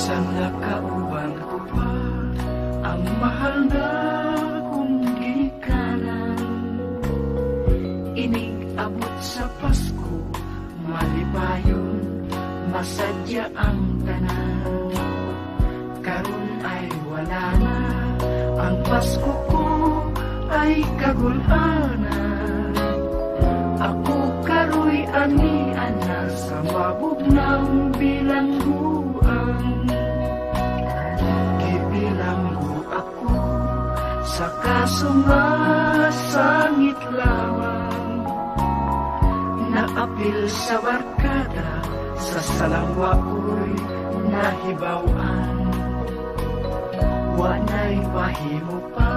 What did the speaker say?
Isang lakauban ko pa Ang mahal na kong gikanan Inig abot sa Pasko Malibayon Masadya ang tanan. Karun ay wala na Ang Pasko ko ay kagulhanan Ako karo'y anian na Sa mabog ng bilanggo. Gibilanggo ako sa kasungasangit lamang. Naapil sa barkada sa salangwa ko'y nahibawan. Wanay pahimo pa